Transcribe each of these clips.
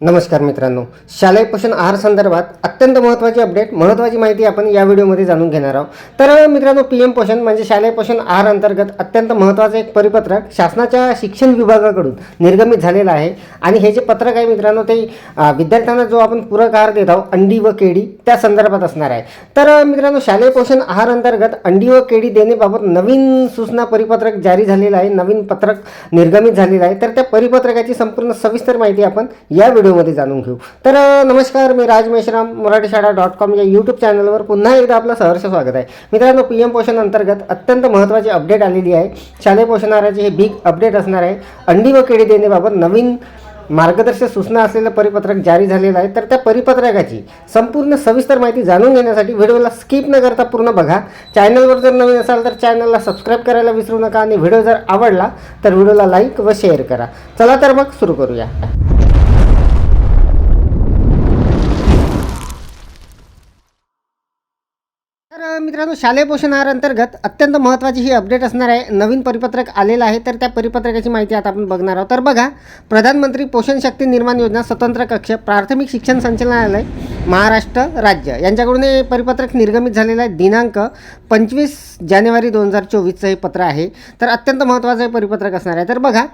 नमस्कार मित्रांनो. शालेय पोषण आहार संदर्भात अत्यंत महत्त्वाची अपडेट महत्त्वाची माहिती आपण या व्हिडिओमध्ये जाणून घेणार आहोत. तर मित्रांनो पी एम पोषण म्हणजे शालेय पोषण आहार अंतर्गत अत्यंत महत्त्वाचं एक परिपत्रक शासनाच्या शिक्षण विभागाकडून निर्गमित झालेलं आहे. आणि हे जे पत्रक आहे मित्रांनो ते विद्यार्थ्यांना जो आपण पूरक आहार देत आहोत अंडी व केळी त्या संदर्भात असणार आहे. तर मित्रांनो शालेय पोषण आहार अंतर्गत अंडी व केळी देण्याबाबत नवीन सूचना परिपत्रक जारी झालेलं आहे. नवीन पत्रक निर्गमित झालेलं आहे. तर त्या परिपत्रकाची संपूर्ण सविस्तर माहिती आपण या व्हिडिओ व्हिडिओमध्ये जाणून घेऊ. तर नमस्कार मी राज मेश्राम मराठी शाळा डॉट कॉम या यूट्यूब चॅनलवर पुन्हा एकदा आपलं सहर्ष स्वागत आहे. मित्रांनो पी एम पोषण अंतर्गत अत्यंत महत्त्वाची अपडेट आलेली आहे. शालेय पोषणाऱ्याचे हे बिग अपडेट असणार आहे. अंडी व केळी देण्याबाबत नवीन मार्गदर्शक सूचना असलेलं परिपत्रक जारी झालेलं आहे. तर त्या परिपत्रकाची संपूर्ण सविस्तर माहिती जाणून घेण्यासाठी व्हिडिओला स्किप न करता पूर्ण बघा. चॅनलवर जर नवीन असाल तर चॅनलला सबस्क्राईब करायला विसरू नका. आणि व्हिडिओ जर आवडला तर व्हिडिओला लाईक व शेअर करा. चला तर मग सुरू करूया तर अ, मित्रांनो शालेय पोषण अंतर्गत अत्यंत महत्त्वाची ही अपडेट असणार आहे. नवीन परिपत्रक आलेलं आहे तर त्या परिपत्रकाची माहिती आता आपण बघणार आहोत. तर बघा प्रधानमंत्री पोषण शक्ती निर्माण योजना स्वतंत्र कक्ष प्राथमिक शिक्षण संचालनालय महाराष्ट्र राज्य. यांच्याकडून हे परिपत्रक निर्गमित झालेलं आहे. दिनांक पंचवीस जानेवारी दोन हजार चोवीसचं हे पत्र आहे. तर अत्यंत महत्त्वाचं हे परिपत्रक असणार आहे. तर बघा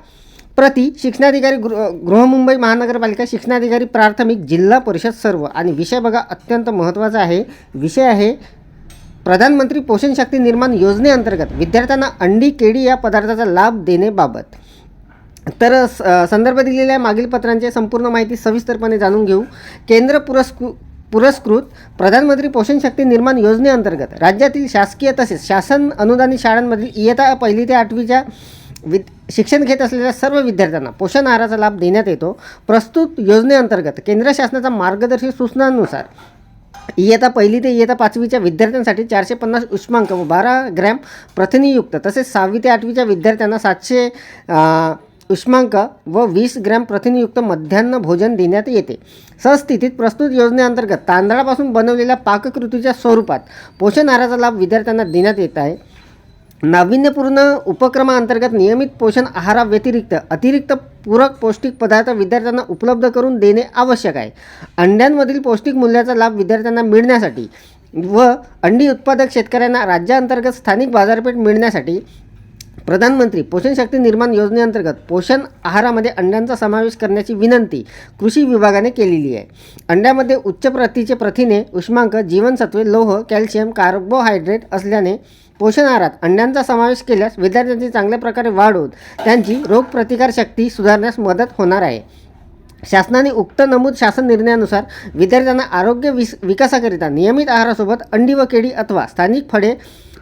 प्रति शिक्षणाधिकारी गृह गृहमुंबई महानगरपालिका शिक्षणाधिकारी प्राथमिक जिल्हा परिषद सर्व. आणि विषय बघा अत्यंत महत्त्वाचा आहे विषय आहे प्रधानमंत्री पोषण शक्ती निर्माण योजनेअंतर्गत विद्यार्थ्यांना अंडी केळी या पदार्थाचा लाभ देण्याबाबत. तर स- संदर्भ दिलेल्या मागील पत्रांचे संपूर्ण माहिती सविस्तरपणे जाणून घेऊ. केंद्र पुरस्कृ पुरस्कृत प्रधानमंत्री पोषण शक्ती निर्माण योजनेअंतर्गत राज्यातील शासकीय तसेच शासन अनुदानित शाळांमधील इयत्ता पहिली ते आठवीच्या विद शिक्षण घेत असलेल्या सर्व विद्यार्थ्यांना पोषण आहाराचा लाभ देण्यात येतो. प्रस्तुत योजनेअंतर्गत केंद्र शासनाच्या मार्गदर्शक सूचनांनुसार इयत्ता पहिली ते इयत्ता पाचवीच्या विद्यार्थ्यांसाठी चारशे पन्नास उष्मांक व बारा ग्रॅम प्रथिनेयुक्त तसेच सहावी ते आठवीच्या विद्यार्थ्यांना सातशे उष्मांक व वीस ग्रॅम प्रथिनयुक्त मध्यान्ह भोजन देण्यात येते. सहस्थितीत प्रस्तुत योजनेअंतर्गत तांदळापासून बनवलेल्या पाककृतीच्या स्वरूपात पोषण आहाराचा लाभ विद्यार्थ्यांना देण्यात येत आहे. नाविन्यपूर्ण उपक्रमाअंतर्गत नियमित पोषण आहाराव्यतिरिक्त अतिरिक्त पूरक पौष्टिक पदार्थ विद्यार्थ्यांना उपलब्ध करून देणे आवश्यक आहे. अंड्यांमधील पौष्टिक मूल्याचा लाभ विद्यार्थ्यांना मिळण्यासाठी व अंडी उत्पादक शेतकऱ्यांना राज्याअंतर्गत स्थानिक बाजारपेठ मिळण्यासाठी प्रधानमंत्री पोषण शक्ती निर्माण योजनेअंतर्गत पोषण आहारामध्ये अंड्यांचा समावेश करण्याची विनंती कृषी विभागाने केलेली आहे. अंड्यामध्ये उच्च प्रतीचे प्रथिने उष्मांक जीवनसत्वे लोह कॅल्शियम कार्बोहायड्रेट असल्याने पोषण आहारात अंड्यांचा समावेश केल्यास विद्यार्थ्यांची चांगल्या प्रकारे वाढ होत. त्यांची रोगप्रतिकारशक्ती सुधारण्यास मदत होणार आहे. शासनाने उक्त नमूद शासन निर्णयानुसार विद्यार्थ्यांना आरोग्य विस विकासाकरिता नियमित आहारासोबत अंडी व केळी अथवा स्थानिक फळे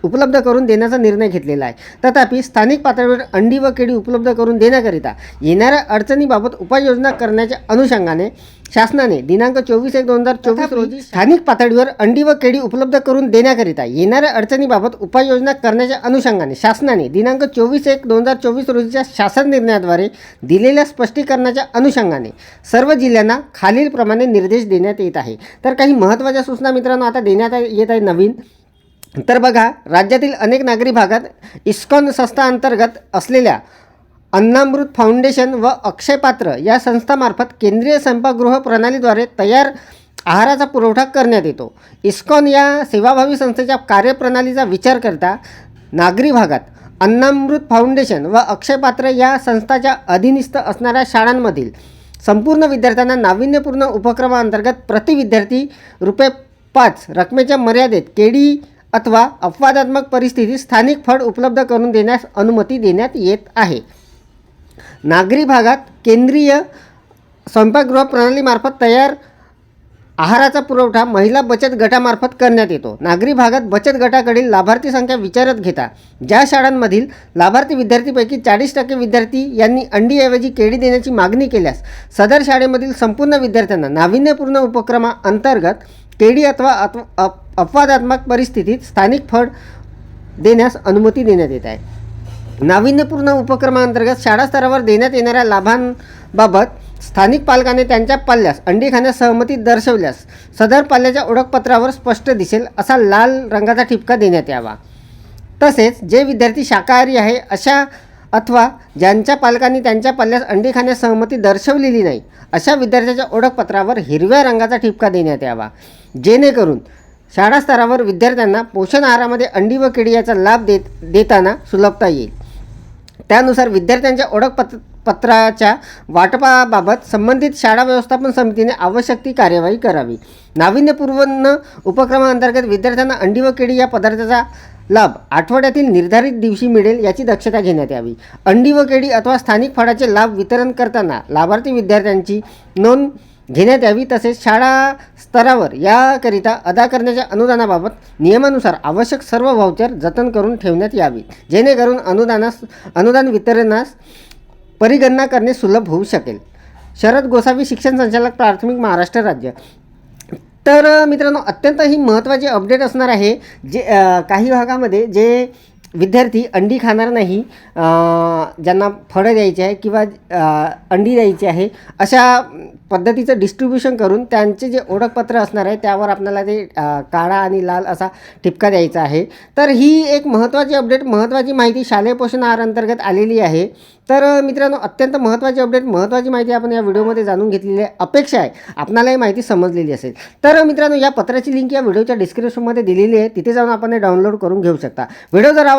उपलब्ध करून देण्याचा निर्णय घेतलेला आहे. तथापि स्थानिक पातळीवर अंडी व केळी उपलब्ध करून देण्याकरिता येणाऱ्या अडचणीबाबत उपाययोजना करण्याच्या अनुषंगाने शासनाने दिनांक चोवीस एक दोन हजार चोवीस रोजी स्थानिक पातळीवर अंडी व केळी उपलब्ध करून देण्याकरिता येणाऱ्या अडचणीबाबत उपाययोजना करण्याच्या अनुषंगाने शासनाने दिनांक चोवीस एक दोन हजार चोवीस रोजीच्या शासन निर्णयाद्वारे दिलेल्या स्पष्टीकरणाच्या अनुषंगाने सर्व जिल्ह्यांना खालीलप्रमाणे निर्देश देण्यात येत आहे. तर काही महत्त्वाच्या सूचना मित्रांनो आता देण्यात येत आहे नवीन. तर बघा राज्यातील अनेक नागरी भागात इस्कॉन संस्था अंतर्गत असलेल्या अन्नामृत फाउंडेशन व अक्षयपात्र या संस्थामार्फत केंद्रीय स्वयंपाकगृह प्रणालीद्वारे तयार आहाराचा पुरवठा करण्यात येतो. इस्कॉन या सेवाभावी संस्थेच्या कार्यप्रणालीचा विचार करता नागरी भागात अन्नामृत फाउंडेशन व अक्षयपात्र या संस्थाच्या अधीनस्थ असणाऱ्या शाळांमधील संपूर्ण विद्यार्थ्यांना नाविन्यपूर्ण उपक्रमाअंतर्गत प्रति विद्यार्थी रुपये पाच रकमेच्या मर्यादेत केडी अथवा अपवादात्मक परिस्थितीत स्थानिक फळ उपलब्ध करून देण्यास अनुमती देण्यात येत आहे. नागरी भागात केंद्रीय स्वयंपाकगृह प्रणालीमार्फत तयार आहाराचा पुरवठा महिला बचत गटामार्फत करण्यात येतो. नागरी भागात बचत गटाकडील लाभार्थी संख्या विचारात घेता. ज्या शाळांमधील लाभार्थी विद्यार्थीपैकी चाळीस टक्के विद्यार्थी यांनी अंडीऐवजी केळी देण्याची मागणी केल्यास सदर शाळेमधील संपूर्ण विद्यार्थ्यांना नाविन्यपूर्ण उपक्रमाअंतर्गत केळी अथवा अप- अपवादात्मक परिस्थितीत स्थानिक फळ देण्यास अनुमती देण्यात येत आहे. नाविन्यपूर्ण उपक्रमाअंतर्गत शाळा स्तरावर देण्यात येणाऱ्या लाभांबाबत स्थानिक पालकाने त्यांच्या पाल्यास अंडी खाण्यास सहमती दर्शवल्यास सदर पाल्याच्या ओळखपत्रावर स्पष्ट दिसेल असा लाल रंगाचा ठिपका देण्यात यावा. तसेच जे विद्यार्थी शाकाहारी आहे अशा अथवा ज्यांच्या पालकांनी त्यांच्या पल्ल्यास अंडी खाण्यास सहमती दर्शवलेली नाही अशा विद्यार्थ्याच्या ओळखपत्रावर हिरव्या रंगाचा ठिपका देण्यात यावा. जेणेकरून शाळा स्तरावर विद्यार्थ्यांना पोषण आहारामध्ये अंडी व केळी याचा लाभ देत देताना सुलभता येईल. त्यानुसार विद्यार्थ्यांच्या ओळखपत्र पत्राच्या वाटपाबाबत संबंधित शाळा व्यवस्थापन समितीने आवश्यक ती कार्यवाही करावी. नाविन्यपूर्ण उपक्रमाअंतर्गत विद्यार्थ्यांना अंडी व केळी या पदार्थाचा लाभ आठवड्यातील निर्धारित दिवशी मिळेल याची दक्षता घेण्यात यावी. अंडी व केळी अथवा स्थानिक फळाचे लाभ वितरण करताना लाभार्थी विद्यार्थ्यांची नोंद घेण्यात यावी तसेच शाळा स्तरावर याकरिता अदा करण्याच्या अनुदानाबाबत नियमानुसार आवश्यक सर्व व्हाउचर जतन करून ठेवण्यात यावी. जेणेकरून अनुदानास अनुदान वितरणास परिगणना करणे सुलभ होऊ शकेल. शरद गोसावी शिक्षण संचालक प्राथमिक महाराष्ट्र राज्य. तर मित्रांनो अत्यंत ही महत्त्वाची अपडेट असणार आहे जे काही भागामध्ये जे विद्यार्थी अंडी खाणार नाही ज्यांना फळं द्यायची आहे किंवा अंडी द्यायची आहे अशा पद्धतीचं डिस्ट्रीब्युशन करून त्यांचे जे ओळखपत्र असणार आहे त्यावर आपल्याला ते काळा आणि लाल असा ठिपका द्यायचा आहे. तर ही एक महत्त्वाची अपडेट महत्त्वाची माहिती शालेय पोषण आहार अंतर्गत आलेली आहे. तर मित्रांनो अत्यंत महत्त्वाची अपडेट महत्त्वाची माहिती आपण या व्हिडिओमध्ये जाणून घेतलेली आहे. अपेक्षा आहे आपणाला ही माहिती समजलेली असेल. तर मित्रांनो या पत्राची लिंक या व्हिडिओच्या डिस्क्रिप्शनमध्ये दिलेली आहे. तिथे जाऊन आपण हे डाउनलोड करून घेऊ शकता. व्हिडिओ जर